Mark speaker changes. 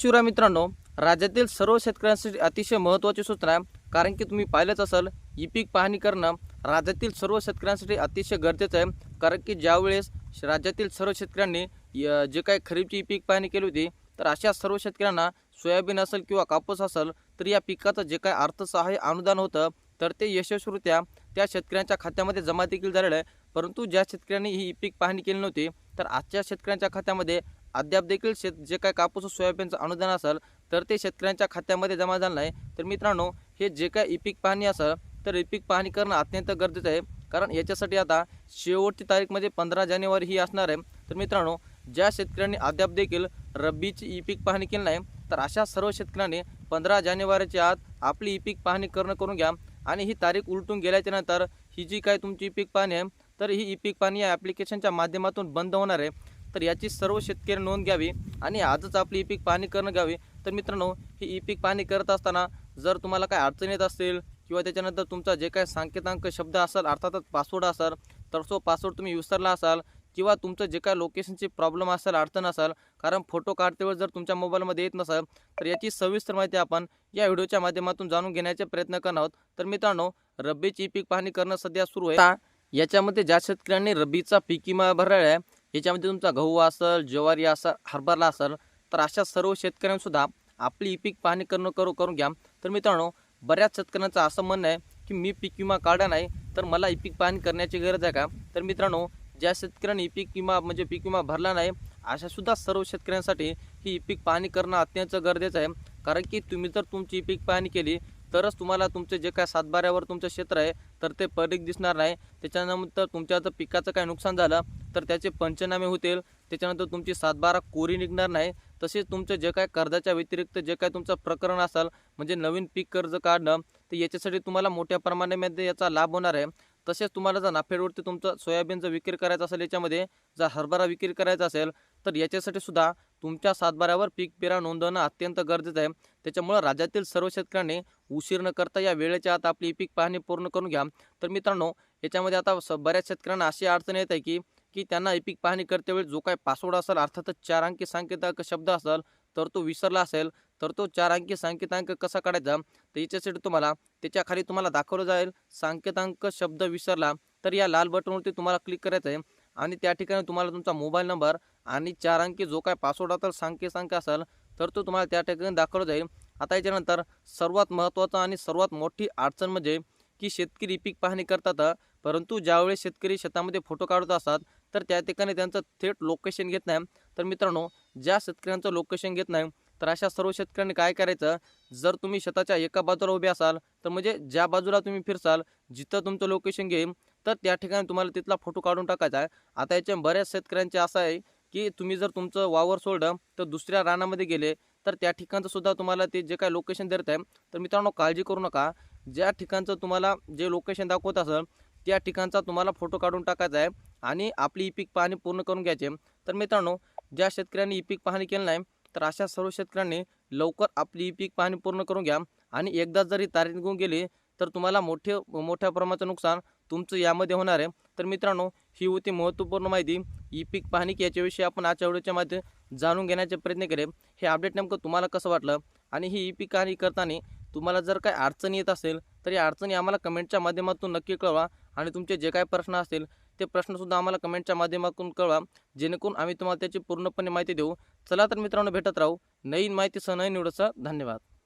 Speaker 1: शिवराय मित्रांनो राज्यातील सर्व शेतकऱ्यांसाठी अतिशय महत्त्वाची सूचना आहे. कारण की तुम्ही पाहिलंच असेल ई पीक पाहणी करणं राज्यातील सर्व शेतकऱ्यांसाठी अतिशय गरजेचं आहे. कारण की ज्यावेळेस राज्यातील सर्व शेतकऱ्यांनी य- जे काही खरीपची पीक पाहणी केली होती तर अशा सर्व शेतकऱ्यांना सोयाबीन असेल किंवा कापूस असेल तर या पिकाचं जे काही अर्थसहाय्य अनुदान होतं तर ते यशस्वीरित्या त्या शेतकऱ्यांच्या खात्यामध्ये जमा देखील झालेलं आहे. परंतु ज्या शेतकऱ्यांनी ही पीक पाहणी केली नव्हती तर आजच्या शेतकऱ्यांच्या खात्यामध्ये अद्याप देखील शेत जे काय कापूस व सोयाबीनचं अनुदान असेल तर ते शेतकऱ्यांच्या खात्यामध्ये जमा झालं नाही तर मित्रांनो हे जे काय ई पीक पाहणी असेल तर ई पीक पाहणी करणं अत्यंत गरजेचं आहे. कारण याच्यासाठी आता शेवटची तारीखमध्ये म्हणजे पंधरा जानेवारी ही असणार आहे. तर मित्रांनो ज्या शेतकऱ्यांनी अद्याप देखील रब्बीची ई पीक पाहणी केली नाही तर अशा सर्व शेतकऱ्यांनी पंधरा जानेवारीच्या आत आपली ई पीक पाहणी करणं करून घ्या. आणि ही तारीख उलटून गेल्याच्यानंतर ही जी काय तुमची ई पीक पाहणी आहे तर ही ई पीक पाहणी या ॲप्लिकेशनच्या माध्यमातून बंद होणार आहे. तर याची सर्व शेतकरी नोंद घ्यावी आणि आजच आपली ई पीक पाहणी करणं घ्यावी. तर मित्रांनो ही ई पीक पाहणी करत असताना जर तुम्हाला काय अडचण येत असतील किंवा त्याच्यानंतर तुमचा जे काय सांकेतांक शब्द असेल अर्थातच पासवर्ड असेल तर तो पासवर्ड तुम्ही विसरला असाल किंवा तुमचं जे काय लोकेशनची प्रॉब्लेम असेल अडचण असाल कारण फोटो काढतेवेळेस जर तुमच्या मोबाईलमध्ये येत नसेल तर याची सविस्तर माहिती आपण या व्हिडिओच्या माध्यमातून जाणून घेण्याचे प्रयत्न करणार आहोत. तर मित्रांनो रब्बीची पीक पाहणी करणं सध्या सुरू आहे. याच्यामध्ये ज्या शेतकऱ्यांनी रब्बीचा पीक विमा भरलेला आहे याच्यामध्ये तुमचा गहू असेल ज्वारी असेल हरभरा असेल तर अशा सर्व शेतकऱ्यांसुद्धा आपली ई पीक पाहणी करणं करू करून घ्या. तर मित्रांनो बऱ्याच शेतकऱ्यांचं असं म्हणणं आहे की मी पीक विमा काढा नाही तर मला ई पीक पाहणी करण्याची गरज आहे का? तर मित्रांनो ज्या शेतकऱ्यांनी ई पीक विमा म्हणजे पीक विमा भरला नाही अशासुद्धा सर्व शेतकऱ्यांसाठी ही ई पीक पाहणी करणं अत्यंत गरजेचं आहे. कारण की तुम्ही जर तुमची ई पीक पाहणी केली तरच तुम्हाला तुमचे जे काय सातबाऱ्यावर तुमचं क्षेत्र आहे तर ते पडीक दिसणार नाही. त्याच्यानंतर तुमच्या जर पिकाचं काय नुकसान झालं तर त्याचे पंचनामे होतील. त्याच्यानंतर तुमची सातबारा कोरी निघणार नाही. तसेच तुमचं जे काय कर्जाच्या व्यतिरिक्त जे काय तुमचं प्रकरण असेल म्हणजे नवीन पीक कर्ज काढणं तर याच्यासाठी तुम्हाला मोठ्या प्रमाणामध्ये याचा लाभ होणार आहे. तसेच तुम्हाला जर नाफेडवरती तुमचं सोयाबीनचं विक्री करायचं असेल याच्यामध्ये जर हरभरा विक्री करायचा असेल तर याच्यासाठी सुद्धा तुमच्या सातबाऱ्यावर पीक पेरा नोंदवणं अत्यंत गरजेचं आहे. त्याच्यामुळं राज्यातील सर्व शेतकऱ्यांनी उशीर न करता या वेळेच्या आत आपली पीक पाहणी पूर्ण करून घ्या. तर मित्रांनो याच्यामध्ये आता स बऱ्याच शेतकऱ्यांना अशी अडचण येत आहे की की त्यांना पीक पाहणी करते वेळी जो काही पासवर्ड असेल अर्थातच चार अंकी सांकेतांक शब्द असेल तर तो विसरला असेल तर तो चार अंकी सांकेतांक कसा काढायचा? तर याच्यासाठी तुम्हाला त्याच्याखाली तुम्हाला दाखवलं जाईल सांकेतांक शब्द विसरला तर या लाल बटनवरती तुम्हाला क्लिक करायचं आहे आणि त्या ठिकाणी तुम्हाला तुमचा मोबाईल नंबर आणि चार अंकी जो काय पासवर्ड असेल सांकेतांक असेल तर तो तुम्हाला त्या ठिकाणी दाखवला जाईल. आता याच्यानंतर सर्वात महत्त्वाचं आणि सर्वात मोठी अडचण म्हणजे की शेतकरी पीक पाहणी करतात परंतु ज्यावेळेस शेतकरी शेतामध्ये फोटो काढत असतात तर त्या ठिकाणी त्यांचं थेट लोकेशन घेत नाही. तर मित्रांनो ज्या शेतकऱ्यांचं लोकेशन घेत नाही तर अशा सर्व शेतकऱ्यांनी काय करायचं? जर तुम्ही शेताच्या एका बाजूला उभे असाल तर म्हणजे ज्या बाजूला तुम्ही फिरसाल जिथं तुमचं लोकेशन घेईल तर त्या ठिकाणी तुम्हाला तिथला फोटो काढून टाकायचा आहे. आता याच्या बऱ्याच शेतकऱ्यांचे असं आहे की तुम्ही जर तुमचं वावर सोडलं तर दुसऱ्या रानामध्ये गेले तर त्या ठिकाणचं सुद्धा तुम्हाला ते जे काय लोकेशन देत आहे तर मित्रांनो काळजी करू नका. ज्या ठिकाणचं तुम्हाला जे लोकेशन दाखवत असेल त्या ठिकाणचा तुम्हाला फोटो काढून टाकायचा आहे आणि आपली ई पीक पाहणी पूर्ण करून घ्यायचे तर मित्रांनो ज्या शेतकऱ्यांनी ई पीक पाहणी केली नाही तर अशा सर्व शेतकऱ्यांनी लवकर आपली ई पीक पाहणी पूर्ण करून घ्या आणि एकदा जरी तारीख निघून गेली तर तुम्हाला मोठे मोठ्या प्रमाणाचं नुकसान तुमचं यामध्ये होणार आहे. तर मित्रांनो ही होती महत्त्वपूर्ण माहिती. ई पीक पाहणी की याच्याविषयी आपण आजच्या व्हिडिओच्या माध्यम जाणून घेण्याचे प्रयत्न करेल हे अपडेट नेमकं तुम्हाला कसं वाटलं? आणि ही ई पीक पाहणी करताना तुम्हाला जर काही अडचणी येत असेल तर या अडचणी आम्हाला कमेंटच्या माध्यमातून नक्की कळवा. आणि तुमचे जे काही प्रश्न असतील ते प्रश्नसुद्धा आम्हाला कमेंटच्या माध्यमातून कळवा. जेणेकरून आम्ही तुम्हाला त्याची पूर्णपणे माहिती देऊ. चला तर मित्रांनो भेटत राहू. नवीन माहितीसह नवीन निवडचं धन्यवाद.